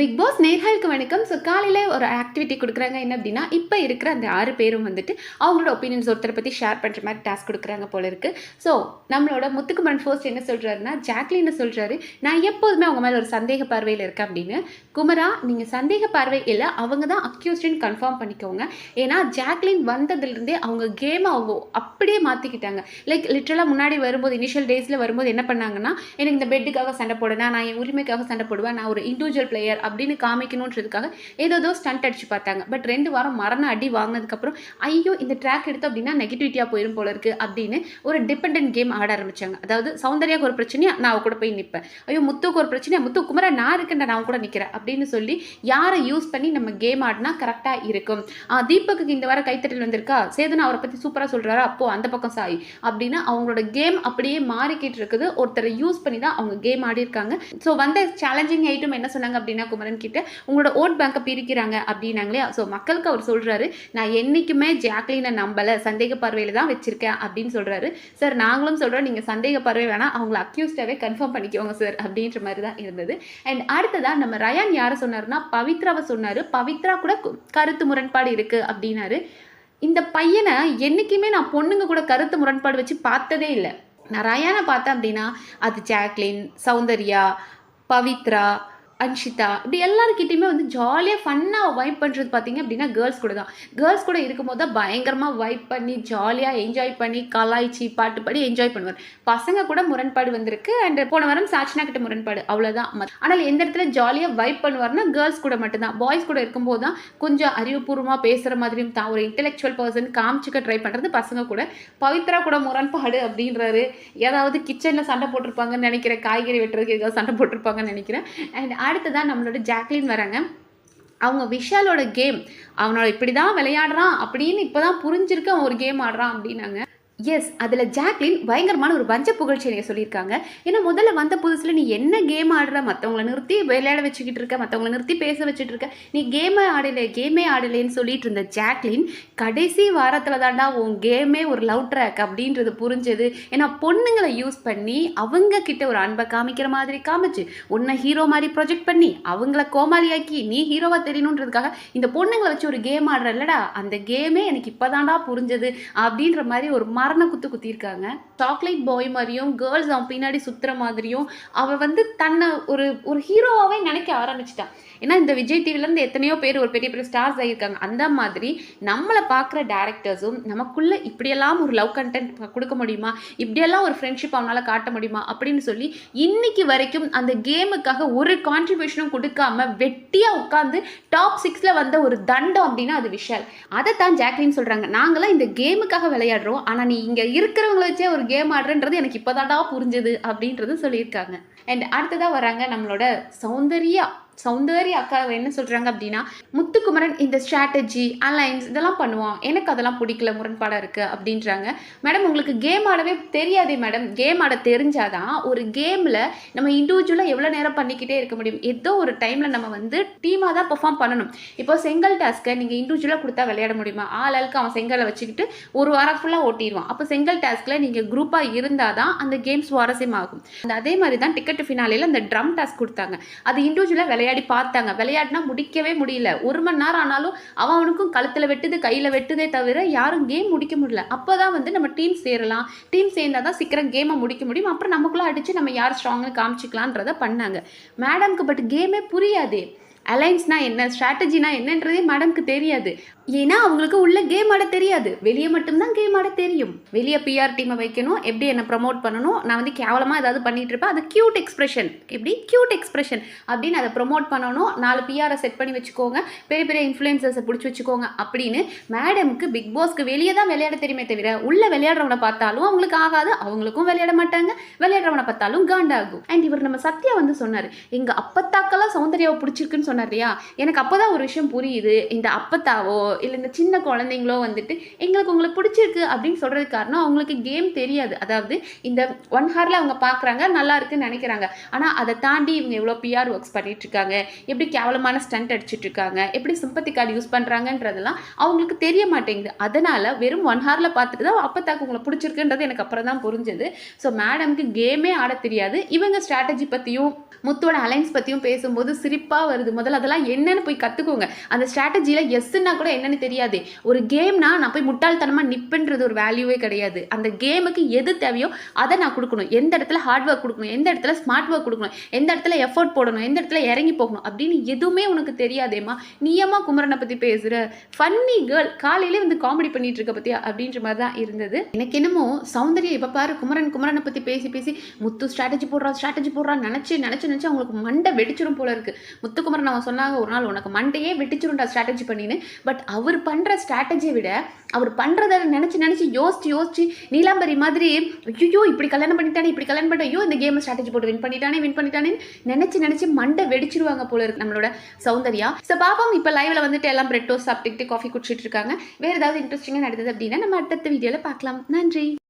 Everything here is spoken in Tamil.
பிக் பாஸ் நேர்களுக்கு வணக்கம். ஸோ காலையில் ஒரு ஆக்டிவிட்டி கொடுக்குறாங்க. என்ன அப்படின்னா இப்போ இருக்கிற அந்த ஆறு பேரும் வந்துட்டு அவங்களோட ஒப்பீனியன்ஸ் ஒருத்தரை பற்றி ஷேர் பண்ணுற மாதிரி டாஸ்க் கொடுக்குறாங்க போல இருக்குது ஸோ நம்மளோட முத்துக்குமரன் ஃபர்ஸ்ட் என்ன சொல்கிறாருன்னா ஜாக்லின்னு சொல்கிறாரு நான் எப்போதுமே அவங்க மேலே ஒரு சந்தேக பார்வையில் இருக்கேன் அப்படின்னு. குமரா நீங்கள் சந்தேக பார்வை இல்லை அவங்க தான் அக்யூஸ்டுன்னு கன்ஃபார்ம் பண்ணிக்கோங்க. ஏன்னா ஜாக்லின் வந்ததுலேருந்தே அவங்க கேமை அவங்க அப்படியே மாற்றிக்கிட்டாங்க லைக் லிட்ரலாக முன்னாடி வரும்போது இனிஷியல் டேஸில் வரும்போது என்ன பண்ணாங்கன்னா எனக்கு இந்த பெட்டுக்காக சண்டை போடுவேன் நான் என் உரிமைக்காக சண்டை போடுவேன் நான் ஒரு இண்டிவிஜுவல் பிளேயர் அப்படின்னு காமிக்கணுன்றதுக்காக ஏதோ ஸ்டண்ட் அடிச்சு பார்த்தாங்க. பட் ரெண்டு வாரம் மரண அடி வாங்கினதுக்கப்புறம் ஐயோ இந்த ட்ராக் எடுத்து அப்படின்னா நெகட்டிவிட்டியாக போயிடும் போல இருக்கு அப்படின்னு ஒரு டிபெண்டன்ட் கேம் ஆட ஆரம்பிச்சாங்க. அதாவது சௌந்தர்யாவுக்கு ஒரு பிரச்சனையா நான் அவ கூட போய் நிற்பேன் ஐயோ முத்துக்கு ஒரு பிரச்சனையா முத்து குமரா நான் இருக்கேன்டா நான் கூட நிற்கிறேன் அப்படின்னு சொல்லி யாரை யூஸ் பண்ணி நம்ம கேம் ஆடினா கரெக்டாக இருக்கும். தீபக்கு இந்த வாரம் கைத்தட்டல் வந்திருக்கா? சேதனா அவரை பற்றி சூப்பராக சொல்கிறாரா அப்போ அந்த பக்கம் சாய் அப்படின்னு அவங்களோட கேம் அப்படியே மாறிக்கிட்டு இருக்குது. ஒருத்தரை யூஸ் பண்ணி தான் அவங்க கேம் ஆடி இருக்காங்க ஸோ வந்த சேலஞ்சிங் ஐட்டம் என்ன சொன்னாங்க அப்படின்னா குமரன் கிட்ட உங்களோட ஓட் பேங்கை பிரிக்கிறாங்க அப்படின்னாங்களே ஸோ மக்களுக்கு அவர் சொல்கிறாரு நான் என்றைக்குமே ஜாக்லினை நம்பலை சந்தேக பார்வையில் தான் வச்சுருக்கேன் அப்படின்னு சொல்கிறாரு சார் நாங்களும் சொல்கிறோம் நீங்கள் சந்தேக பார்வை வேணால் அவங்கள அக்யூஸ்டாகவே கன்ஃபார்ம் பண்ணிக்கோங்க சார் அப்படின்ற மாதிரி தான் இருந்தது. அண்ட் அடுத்ததாக நம்ம ரயான் யாரை சொன்னார்னா பவித்ராவை சொன்னார். பவித்ரா கூட கருத்து முரண்பாடு இருக்குது அப்படின்னாரு. இந்த பையனை என்றைக்குமே நான் பொண்ணுங்க கூட கருத்து முரண்பாடு வச்சு பார்த்ததே இல்லை. நான் ரயானை பார்த்தேன் அப்படின்னா அது ஜாக்லின் சௌந்தர்யா பவித்ரா அன்ஷிதா. இப்படி எல்லாருக்கிட்டையுமே வந்து ஜாலியாக ஃபன்னாக வைப் பண்ணுறது பார்த்தீங்க அப்படின்னா கேர்ள்ஸ் கூட தான். கேர்ள்ஸ் கூட இருக்கும்போது தான் பயங்கரமாக வைப் பண்ணி ஜாலியாக என்ஜாய் பண்ணி கலாய்ச்சி பாட்டு பாடி என்ஜாய் பண்ணுவார். பசங்க கூட முரண்பாடு வந்திருக்கு அண்ட் போன வாரம் சாட்சினா கிட்ட முரண்பாடு. அவ்வளோதான் ஆனால் எந்த இடத்துல ஜாலியாக வைப் பண்ணுவார்னா கேர்ள்ஸ் கூட மட்டும்தான். பாய்ஸ் கூட இருக்கும்போது தான் கொஞ்சம் அறிவுபூர்வமாக பேசுகிற மாதிரியும் தான். ஒரு இன்டெலெக்சுவல் பர்சன் காமிச்சிக்க ட்ரை பண்ணுறது பசங்க கூட. பவித்ரா கூட முரண்பாடு அப்படின்றாரு. ஏதாவது கிச்சனில் சண்டை போட்டிருப்பாங்கன்னு நினைக்கிறேன். காய்கறி வெட்டுறதுக்கு ஏதாவது சண்டை போட்டிருப்பாங்கன்னு நினைக்கிறேன். அண்ட் அடுத்ததான் நம்மளோட ஜாக்லின் வராங்க. அவங்க விஷாலோட கேம் அவனோட இப்படி தான் விளையாடுறான் அப்படின்னு இப்போ தான் புரிஞ்சிருக்கு அவன் ஒரு கேம் ஆடுறான் அப்படின்னாங்க. எஸ் அதில் ஜாக்லின் பயங்கரமான ஒரு வஞ்ச புகழ்ச்சியை சொல்லியிருக்காங்க. ஏன்னா முதல்ல வந்த புதுசில் நீ என்ன கேம் ஆடுற? மற்றவங்கள நிறுத்தி விளையாட வச்சுக்கிட்டு இருக்க மற்றவங்களை நிறுத்தி பேச வச்சுட்டு இருக்க. நீ கேமே ஆடலை கேமே ஆடலைன்னு சொல்லிட்டு இருந்த ஜாக்லின் கடைசி வாரத்தில் தாண்டா உன் கேமே ஒரு லவ் ட்ராக் அப்படின்றது புரிஞ்சது. ஏன்னா பொண்ணுங்களை யூஸ் பண்ணி அவங்க கிட்ட ஒரு அன்பை காமிக்கிற மாதிரி காமிச்சு உன்னை ஹீரோ மாதிரி ப்ரொஜெக்ட் பண்ணி அவங்கள கோமாளியாக்கி நீ ஹீரோவாக தெரியணுன்றதுக்காக இந்த பொண்ணுங்களை வச்சு ஒரு கேம் ஆடுறல்லடா அந்த கேமே எனக்கு இப்போதான்டா புரிஞ்சது அப்படின்ற மாதிரி ஒரு காரண குத்து குத்திருக்காங்க சாக்லேட் பாய் மாதிரியும் கேர்ள்ஸ் அவன் பின்னாடி சுத்துற மாதிரியும் அவ வந்து தன்னை ஒரு ஒரு ஹீரோவாகவே நினைக்க ஆரம்பிச்சிட்டான். ஏன்னா இந்த விஜய் டிவிலேருந்து எத்தனையோ பேர் ஒரு பெரிய பெரிய ஸ்டார்ஸ் ஆகியிருக்காங்க. அந்த மாதிரி நம்மளை பார்க்குற டேரக்டர்ஸும் நமக்குள்ள இப்படியெல்லாம் ஒரு லவ் கண்டென்ட் கொடுக்க முடியுமா? இப்படியெல்லாம் ஒரு ஃப்ரெண்ட்ஷிப் அவனால் காட்ட முடியுமா? அப்படின்னு சொல்லி இன்னைக்கு வரைக்கும் அந்த கேமுக்காக ஒரு கான்ட்ரிபியூஷனும் கொடுக்காம வெட்டியாக உட்காந்து டாப் சிக்ஸில் வந்த ஒரு தண்டம் அப்படின்னா அது விஷால். அதை தான் ஜாக்லின் சொல்கிறாங்க நாங்களாம் இந்த கேமுக்காக விளையாடுறோம். ஆனால் நீ இங்கே இருக்கிறவங்கள வச்சே ஒரு கேம் ஆடுறன்றது எனக்கு இப்போதான்டா புரிஞ்சுது அப்படின்றது சொல்லியிருக்காங்க. அண்ட் அடுத்ததாக வராங்க நம்மளோட சௌந்தர்யா. சௌந்தர்யா அக்கா என்ன சொல்கிறாங்க அப்படின்னா முத்துக்குமரன் இந்த ஸ்ட்ராட்டஜி அலைன்ஸ் இதெல்லாம் பண்ணுவான். எனக்கு அதெல்லாம் பிடிக்கல முரண்பாடாக இருக்குது அப்படின்றாங்க. மேடம் உங்களுக்கு கேம் ஆடவே தெரியாதே மேடம். கேம் ஆட தெரிஞ்சாதான் ஒரு கேமில் நம்ம இண்டிவிஜுவலாக எவ்வளோ நேரம் பண்ணிக்கிட்டே இருக்க முடியும். ஏதோ ஒரு டைமில் நம்ம வந்து டீமாக தான் பெர்ஃபார்ம் பண்ணணும். இப்போ செங்கல் டாஸ்க்கை நீங்கள் இண்டிவிஜுவலாக கொடுத்தா விளையாட முடியுமா? ஆள் ஆளுக்கு அவன் செங்கலை வச்சுக்கிட்டு ஒரு வாரம் ஃபுல்லாக ஓட்டிடுவான். அப்போ செங்கல் டாஸ்க்கில் நீங்கள் குரூப்பாக இருந்தால் தான் அந்த கேம் சுவாரஸ்யமாகும். அந்த அதே மாதிரி தான் டிக்கெட் ஃபினாலேயில் அந்த ட்ரம் டாஸ்க் கொடுத்தாங்க. அது இண்டிவிஜுவலாக விளையாட பார்த்தாங்க. விளையாடினா முடிக்கவே முடியல. ஒரு மணி நேரம் ஆனாலும் அவன் அவனுக்கும் கழுத்தில் வெட்டுது கையில் வெட்டுதே தவிர யாரும் கேம் முடிக்க முடியல. அப்போ தான் வந்து நம்ம டீம் சேரலாம். டீம் சேர்ந்தால் தான் சீக்கிரம் கேமை முடிக்க முடியும். அப்புறம் நமக்குள்ளே அடித்து நம்ம யார் ஸ்ட்ராங்னு காமிச்சிக்கலான்றதை பண்ணாங்க. மேடம்க்கு பட் கேமே புரியாது. அலைன்ஸ்னால் என்ன? ஸ்ட்ராட்டஜினா என்னன்றதே மேடம்க்கு தெரியாது. ஏன்னா அவங்களுக்கு உள்ள கேம் ஆட தெரியாது. வெளியே மட்டும்தான் கேம் ஆட தெரியும். வெளியே பிஆர் டீமை வைக்கணும். எப்படி என்ன ப்ரமோட் பண்ணணும்? நான் வந்து கேவலமாக ஏதாவது பண்ணிட்டு இருப்பேன். அது க்யூட் எக்ஸ்பிரஷன் எப்படி? க்யூட் எக்ஸ்பிரஷன் அப்படின்னு அதை ப்ரமோட் பண்ணணும். நாலு பிஆரை செட் பண்ணி வச்சுக்கோங்க. பெரிய பெரிய இன்ஃப்ளூயன்சர்ஸை பிடிச்சி வச்சுக்கோங்க அப்படின்னு மேடம்க்கு பிக் பாஸ்க்கு வெளியே தான் விளையாட தெரியுமே தவிர உள்ள விளையாடுறவனை பார்த்தாலும் அவங்களுக்கு ஆகாது. அவங்களுக்கும் விளையாட மாட்டாங்க. விளையாடுறவனை பார்த்தாலும் காண்டாகும். அண்ட் இவர் நம்ம சத்யா வந்து சொன்னார் எங்கள் அப்பத்தாக்கெல்லாம் சௌந்தர்யாவை பிடிச்சிருக்குன்னு சொன்னார் இல்லையா எனக்கு அப்போ தான் ஒரு விஷயம் புரியுது. இந்த அப்பத்தாவோ இல்லை இந்த சின்ன குழந்தைங்களோ வந்துட்டு எங்களுக்கு உங்களுக்கு பிடிச்சிருக்கு அப்படின்னு சொல்கிறதுக்கு காரணம் அவங்களுக்கு கேம் தெரியாது. அதாவது இந்த ஒன் ஹவரில் அவங்க பார்க்குறாங்க நல்லா இருக்குன்னு நினைக்கிறாங்க. ஆனால் அதை தாண்டி இவங்க எவ்வளோ பிஆர் ஒர்க்ஸ் பண்ணிகிட்ருக்காங்க எப்படி கேவலமான ஸ்டண்ட் அடிச்சிட்ருக்காங்க எப்படி சிம்பத்தி கார்டு யூஸ் பண்ணுறாங்கன்றதெல்லாம் அவங்களுக்கு தெரிய மாட்டேங்குது. அதனால் வெறும் ஒன் ஹவரில் பார்த்துட்டு தான் அப்பத்தாக்கு உங்களை பிடிச்சிருக்குன்றது எனக்கு அப்புறம் தான் புரிஞ்சுது. ஸோ மேடம்க்கு கேமே ஆட தெரியாது. இவங்க ஸ்ட்ராட்டஜி பற்றியும் முத்தோட அலைன்ஸ் பற்றியும் பேசும்போது சிரிப்பாக வருது முதல்ல அதெல்லாம் என்னன்னு போய் கற்றுக்கோங்க அந்த ஸ்ட்ராட்டஜியில் எஸ்ன்னா கூட என்னன்னு தெரியாது. ஒரு கேம்னா நான் போய் முட்டாள்தனமாக நிப்புன்றது ஒரு வேல்யூவே கிடையாது. அந்த கேமுக்கு எது தேவையோ அதை நான் கொடுக்கணும். எந்த இடத்துல ஹார்ட் ஒர்க் கொடுக்கணும் எந்த இடத்துல ஸ்மார்ட் ஒர்க் கொடுக்கணும் எந்த இடத்துல எஃபோர்ட் போடணும் எந்த இடத்துல இறங்கி போகணும் அப்படின்னு எதுவுமே உனக்கு தெரியாதேம்மா. நீயம்மா குமரனை பற்றி பேசுகிற ஃபன்னி கேர்ள் காலையிலே வந்து காமெடி பண்ணிட்டு இருக்க பற்றியா அப்படின்ற மாதிரி தான் இருந்தது. எனக்கு என்னமோ சௌந்தர்யா இப்போ பாரு குமரன் குமரனை பற்றி பேசி பேசி முத்து ஸ்ட்ராட்டஜி போடுறான் ஸ்ட்ராட்டஜி போடுறான் நினச்சி நினச்சி நினச்சி அவங்களுக்கு மண்டை வெடிச்சிடும் போல இருக்கு. முத்துக்குமரன் அவன் சொன்னாங்க ஒரு நாள் உனக்கு மண்டையே வெடிச்சிரும்டா ஸ்ட்ராட்டஜி பண்ணின்னு. பட் அவர் பண்ணுற ஸ்ட்ராட்டஜியை விட அவர் பண்ணுறத நினச்சி நினச்சி யோசிச்சு யோசிச்சு நீலாம்பரி மாதிரி ஐயோ இப்படி கல்யாணம் பண்ணிட்டானே இப்படி கல்யாணம் பண்ணிட்டா ஐயோ இந்த கேமை ஸ்ட்ராட்டஜி போட்டு வின் பண்ணிட்டானே வின் பண்ணிட்டானே நினச்சி நினச்சி மண்டை வெடிச்சிருவாங்க போல இருக்கு நம்மளோட சௌந்தர்யா. ஸோ பாப்போம் இப்போ லைவ்ல வந்துட்டு எல்லாம் பிரெட் டோஸ் சாப்பிட்டுக்கிட்டு காஃபி குடிச்சிட்டு இருக்காங்க. வேறு ஏதாவது இன்ட்ரெஸ்டிங்காக நடந்தது அப்படின்னா நம்ம அடுத்த வீடியோவில் பார்க்கலாம். நன்றி.